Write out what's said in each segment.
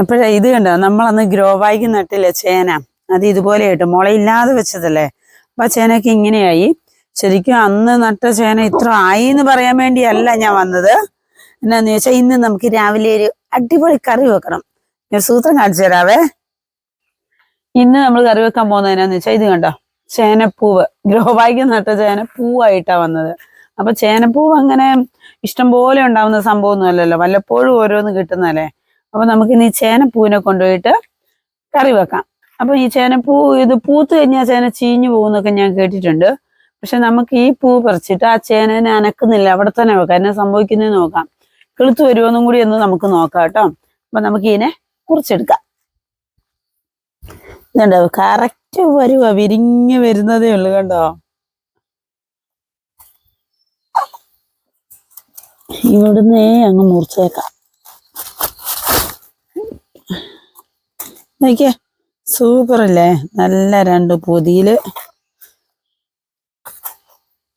അപ്പോഴേ ഇത് കണ്ടോ? നമ്മളന്ന് ഗ്രോ ബാഗ് നട്ടില്ലേ ചേന? അത് ഇതുപോലെ ആയിട്ട് മുളയില്ലാതെ വെച്ചതല്ലേ. അപ്പൊ ചേനയ്ക്ക് ഇങ്ങനെയായി. ശരിക്കും അന്ന് നട്ട ചേന ഇത്ര ആയി എന്ന് പറയാൻ വേണ്ടിയല്ല ഞാൻ വന്നത്. എന്നാന്ന് ചോദിച്ചാൽ ഇന്ന് നമുക്ക് രാവിലെ ഒരു അടിപൊളി കറി വെക്കണം. ഞാൻ സൂത്രം കാണിച്ചു തരാവേ. ഇന്ന് നമ്മൾ കറി വെക്കാൻ പോകുന്നത് എന്നാന്ന് വെച്ചാൽ ഇത് കണ്ടോ? ചേനപ്പൂവ്. ഗ്രോ ബാഗ് നട്ട ചേനപ്പൂവായിട്ടാ വന്നത്. അപ്പൊ ചേനപ്പൂവ് അങ്ങനെ ഇഷ്ടം പോലെ ഉണ്ടാവുന്ന അല്ലല്ലോ. വല്ലപ്പോഴും ഓരോന്ന് കിട്ടുന്നതല്ലേ. അപ്പൊ നമുക്ക് ഇനി ചേനപ്പൂവിനെ കൊണ്ടുപോയിട്ട് കറി വെക്കാം. അപ്പൊ ഈ ചേനപ്പൂ ഇത് പൂത്ത് കഴിഞ്ഞാൽ ചേന ചീഞ്ഞു പോകുന്നൊക്കെ ഞാൻ കേട്ടിട്ടുണ്ട്. പക്ഷെ നമുക്ക് ഈ പൂ പറിച്ചിട്ട് ആ ചേനനെ അനക്കുന്നില്ല. അവിടെ തന്നെ വെക്കാം. എന്നെ സംഭവിക്കുന്നതെന്ന് നോക്കാം. കിളുത്ത് വരുമോന്നും കൂടി ഒന്ന് നമുക്ക് നോക്കാം കേട്ടോ. അപ്പൊ നമുക്ക് ഇതിനെ കുറിച്ചെടുക്കാം. ഇതുണ്ടോ? കറക്റ്റ് വരുക വിരിഞ്ഞ് വരുന്നതേ ഉള്ളു കണ്ടോ? ഇവിടുന്നേ അങ്ങ് മുറിച്ചേക്കാം. നോക്കിയേ സൂപ്പർ അല്ലേ നല്ല രണ്ട് പൊതിയിൽ.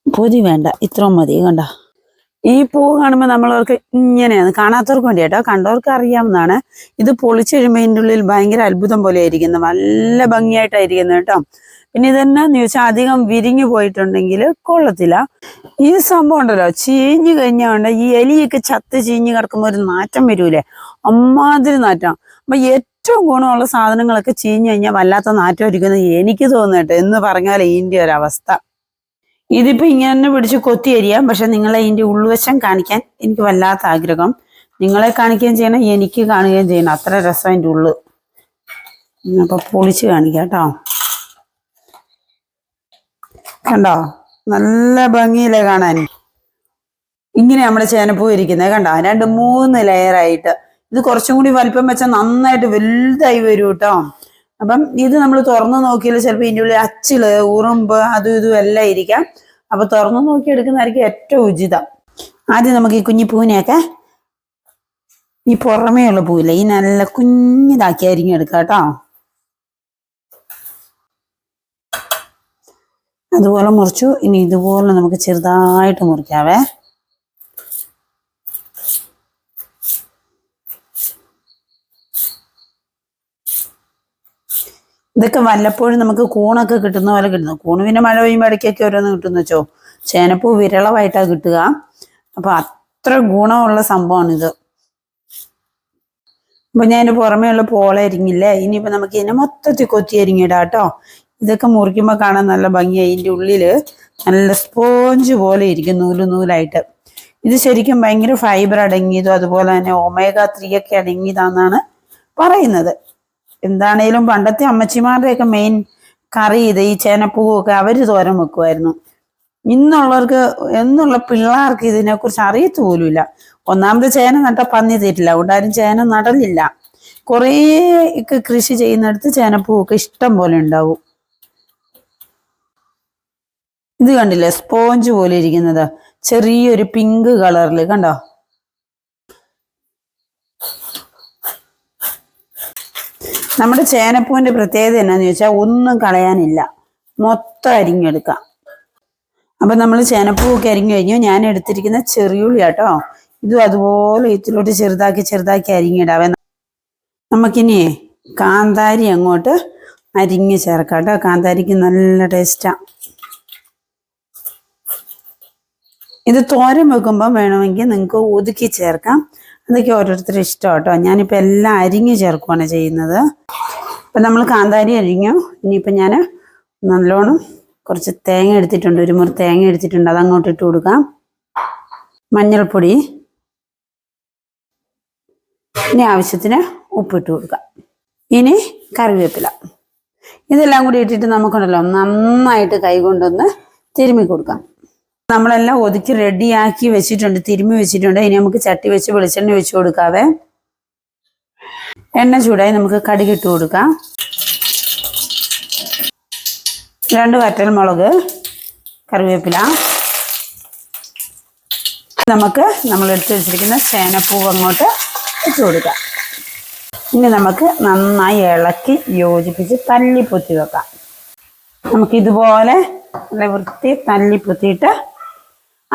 പൊതി വേണ്ട ഇത്രയും മതി കണ്ട? ഈ പൂ കാണുമ്പോൾ നമ്മളവർക്ക് ഇങ്ങനെയാണ്. കാണാത്തവർക്ക് വേണ്ടി കേട്ടോ കണ്ടവർക്ക് അറിയാവുന്നതാണ്. ഇത് പൊളിച്ചു കഴിയുമ്പോൾ ഇതിന്റെ ഉള്ളിൽ ഭയങ്കര അത്ഭുതം പോലെ ആയിരിക്കുന്നത് നല്ല ഭംഗിയായിട്ടായിരിക്കുന്നത് കേട്ടോ. പിന്നെ ഇതെന്നാന്ന് ചോദിച്ചാൽ അധികം വിരിഞ്ഞു പോയിട്ടുണ്ടെങ്കിൽ കൊള്ളത്തില്ല. ഈ സംഭവം ഉണ്ടല്ലോ ചീഞ്ഞു കഴിഞ്ഞാണ്ട് ഈ എലിയൊക്കെ ചത്ത് ചീഞ്ഞ് കിടക്കുമ്പോൾ ഒരു നാറ്റം വരൂലേ? അമ്മാതിരി നാറ്റം. അപ്പൊ ഏറ്റവും ഗുണമുള്ള സാധനങ്ങളൊക്കെ ചീഞ്ഞു കഴിഞ്ഞാൽ വല്ലാത്ത നാറ്റം ഇരിക്കുന്നത് എനിക്ക് തോന്നിട്ട് എന്ന് പറഞ്ഞാൽ ഇതിന്റെ ഒരവസ്ഥ. ഇതിപ്പോൾ ഇങ്ങനെ പിടിച്ച് കൊത്തി എരിയാം. പക്ഷെ നിങ്ങളെ ഇതിന്റെ ഉൾവശം കാണിക്കാൻ എനിക്ക് വല്ലാത്ത ആഗ്രഹം. നിങ്ങളെ കാണിക്കുകയും ചെയ്യണം എനിക്ക് കാണുകയും ചെയ്യണം. അത്ര രസം അതിന്റെ ഉള്ളു. അപ്പോൾ പൊളിച്ച് കാണിക്കാം കേട്ടോ. കണ്ടോ? നല്ല ഭംഗിയിലെ കാണാൻ. ഇങ്ങനെ നമ്മുടെ ചേനപ്പൂ ഇരിക്കുന്നത്. കണ്ടോ? രണ്ട് മൂന്ന് ലെയറായിട്ട് ഇത് കുറച്ചും കൂടി വലിപ്പം വെച്ചാൽ നന്നായിട്ട് വലുതായി വരും കേട്ടോ. അപ്പം ഇത് നമ്മൾ തുറന്നു നോക്കിയാൽ ചിലപ്പോൾ ഇതിന്റെ ഉള്ളിൽ അച്ചിൽ ഉറുമ്പ് അതും ഇതും എല്ലാം ഇരിക്കാം. അപ്പൊ തുറന്നു നോക്കി എടുക്കുന്നതായിരിക്കും ഏറ്റവും ഉചിതം. ആദ്യം നമുക്ക് ഈ കുഞ്ഞി പൂവിനെയൊക്കെ ഈ പുറമേ ഉള്ള പൂവില്ല ഈ നല്ല കുഞ്ഞിതാക്കി അരിഞ്ഞ് എടുക്കാം കേട്ടോ. അതുപോലെ മുറിച്ചു. ഇനി ഇതുപോലെ നമുക്ക് ചെറുതായിട്ട് മുറിക്കാവേ. ഇതൊക്കെ വല്ലപ്പോഴും നമുക്ക് കൂണൊക്കെ കിട്ടുന്ന പോലെ കിട്ടുന്നു. കൂണ് പിന്നെ മഴ പെയ്യുമ്പോൾ ഇടയ്ക്കൊക്കെ ഓരോന്ന് കിട്ടുന്ന വെച്ചോ. ചേനപ്പൂ വിരളമായിട്ടാണ് കിട്ടുക. അപ്പൊ അത്ര ഗുണമുള്ള സംഭവമാണ് ഇത് അപ്പൊ ഞാൻ ഇതിന്റെ പുറമേ ഉള്ള പോള അരിഞ്ഞില്ലേ? ഇനിയിപ്പോ നമുക്ക് ഇതിനെ മൊത്തത്തിൽ കൊത്തി അരിഞ്ഞിടാം കേട്ടോ. ഇതൊക്കെ മുറിക്കുമ്പോൾ കാണാൻ നല്ല ഭംഗിയായി ഇതിന്റെ ഉള്ളിൽ നല്ല സ്പോഞ്ച് പോലെ ഇരിക്കും നൂൽ നൂലായിട്ട്. ഇത് ശരിക്കും ഭയങ്കര ഫൈബർ അടങ്ങിയതും അതുപോലെ തന്നെ ഒമേഗ ത്രീ ഒക്കെ അടങ്ങിയതാണെന്നാണ് പറയുന്നത്. എന്താണേലും പണ്ടത്തെ അമ്മച്ചിമാരുടെയൊക്കെ മെയിൻ കറി ഇത് ഈ ചേനപ്പൂവൊക്കെ അവർ തോരൻ വെക്കുമായിരുന്നു ഇന്നുള്ളവർക്ക് എന്നുള്ള പിള്ളേർക്ക് ഇതിനെക്കുറിച്ച് അറിയത്ത് പോലുമില്ല. ഒന്നാമത് ചേന നട്ട പന്നി തീറ്റില്ല ഉണ്ടാരും ചേന നടലില്ല. കുറേ ഒക്കെ കൃഷി ചെയ്യുന്നിടത്ത് ചേനപ്പൂവൊക്കെ ഇഷ്ടം പോലെ ഉണ്ടാവും. ഇത് കണ്ടില്ലേ സ്പോഞ്ച് പോലെ ഇരിക്കുന്നത്. ചെറിയൊരു പിങ്ക് കളറിൽ കണ്ടോ? നമ്മുടെ ചേനപ്പൂവിന്റെ പ്രത്യേകത എന്നാന്ന് ചോദിച്ചാൽ ഒന്നും കളയാനില്ല. മൊത്തം അരിഞ്ഞെടുക്കാം. അപ്പൊ നമ്മൾ ചേനപ്പൂവൊക്കെ അരിഞ്ഞു കഴിഞ്ഞു. ഞാൻ എടുത്തിരിക്കുന്ന ചെറിയുള്ളി കേട്ടോ ഇതും അതുപോലെ ഇതിലോട്ട് ചെറുതാക്കി ചെറുതാക്കി അരിഞ്ഞിടാവേ നമുക്കിനി കാന്താരി അങ്ങോട്ട് അരിഞ്ഞ് ചേർക്കാം കേട്ടോ കാന്താരിക്ക് നല്ല ടേസ്റ്റാ. ഇത് തോരൻ വെക്കുമ്പോൾ വേണമെങ്കിൽ നിങ്ങൾക്ക് ഒതുക്കി ചേർക്കാം. അതൊക്കെ ഓരോരുത്തരും ഇഷ്ടം കേട്ടോ ഞാനിപ്പോൾ എല്ലാം അരിഞ്ഞ് ചേർക്കുവാണ് ചെയ്യുന്നത്. ഇപ്പം നമ്മൾ കാന്താരി അരിഞ്ഞു. ഇനിയിപ്പോൾ ഞാൻ നല്ലോണം കുറച്ച് തേങ്ങ എടുത്തിട്ടുണ്ട്. ഒരു മുറി തേങ്ങ എടുത്തിട്ടുണ്ട്. അതങ്ങോട്ട് ഇട്ട് കൊടുക്കാം. മഞ്ഞൾപ്പൊടി. ഇനി ആവശ്യത്തിന് ഉപ്പിട്ട് കൊടുക്കാം. ഇനി കറിവേപ്പില. ഇതെല്ലാം കൂടി ഇട്ടിട്ട് നമുക്കുണ്ടല്ലോ നന്നായിട്ട് കൈകൊണ്ടൊന്ന് തിരുമ്മി കൊടുക്കാം. നമ്മളെല്ലാം ഒതുക്കി റെഡിയാക്കി വെച്ചിട്ടുണ്ട് തിരുമ്മി വെച്ചിട്ടുണ്ട്. ഇനി നമുക്ക് ചട്ടി വെച്ച് വെളിച്ചെണ്ണ വെച്ച് കൊടുക്കാവേ. എണ്ണ ചൂടായി നമുക്ക് കടുകിട്ട് കൊടുക്കാം. രണ്ട് വറ്റൽ മുളക് കറിവേപ്പില. നമുക്ക് നമ്മൾ എടുത്ത് വെച്ചിരിക്കുന്ന ചേനപ്പൂവ് അങ്ങോട്ട് ഇട്ട് കൊടുക്കാം. ഇനി നമുക്ക് നന്നായി ഇളക്കി യോജിപ്പിച്ച് തല്ലി പൊത്തി വെക്കാം. നമുക്ക് ഇതുപോലെ വൃത്തി തല്ലി പൊത്തിയിട്ട്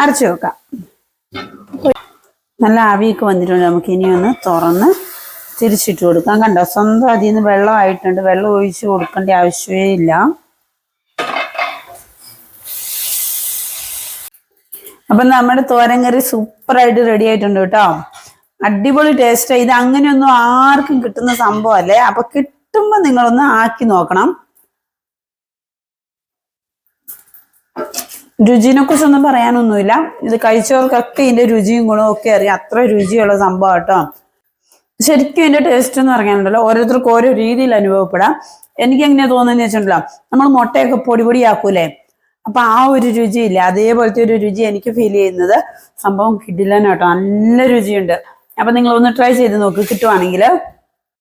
അരച്ചു വെക്കാം. നല്ല ആവിയൊക്കെ വന്നിട്ടുണ്ട്. നമുക്ക് ഇനി ഒന്ന് തുറന്ന് തിരിച്ചിട്ട് കൊടുക്കാം. കണ്ടോ സ്വന്തം അതിൽ നിന്ന് വെള്ളമായിട്ടുണ്ട് വെള്ളം ഒഴിച്ച് കൊടുക്കേണ്ട ആവശ്യമേ ഇല്ല. അപ്പൊ നമ്മുടെ തോരൻ കറി സൂപ്പറായിട്ട് റെഡി ആയിട്ടുണ്ട് കേട്ടോ. അടിപൊളി ടേസ്റ്റ് ഇത് അങ്ങനെയൊന്നും ആർക്കും കിട്ടുന്ന സംഭവം സംഭവമല്ലേ അപ്പൊ കിട്ടുമ്പോ നിങ്ങളൊന്ന് ആക്കി നോക്കണം. രുചിനെ കുറിച്ചൊന്നും പറയാനൊന്നുമില്ല. ഇത് കഴിച്ചവർക്കൊക്കെ ഇതിന്റെ രുചിയും ഗുണവും ഒക്കെ അറിയാം. അത്ര രുചിയുള്ള സംഭവം കേട്ടോ. ശരിക്കും ഇതിന്റെ ടേസ്റ്റ് എന്ന് പറയാനുണ്ടല്ലോ. ഓരോരുത്തർക്കും ഓരോ രീതിയിൽ അനുഭവപ്പെടാം. എനിക്ക് എങ്ങനെയാ തോന്നുന്നത് വെച്ചിട്ടുണ്ടല്ലോ. നമ്മൾ മുട്ടയൊക്കെ പൊടി പൊടിയാക്കൂലേ? അപ്പൊ ആ ഒരു രുചിയില്ല അതേപോലത്തെ ഒരു രുചി എനിക്ക് ഫീൽ ചെയ്യുന്നത് സംഭവം കിടിലൻ കേട്ടോ നല്ല രുചിയുണ്ട്. അപ്പൊ നിങ്ങൾ ഒന്ന് ട്രൈ ചെയ്ത് നോക്ക്. കിട്ടുവാണെങ്കിൽ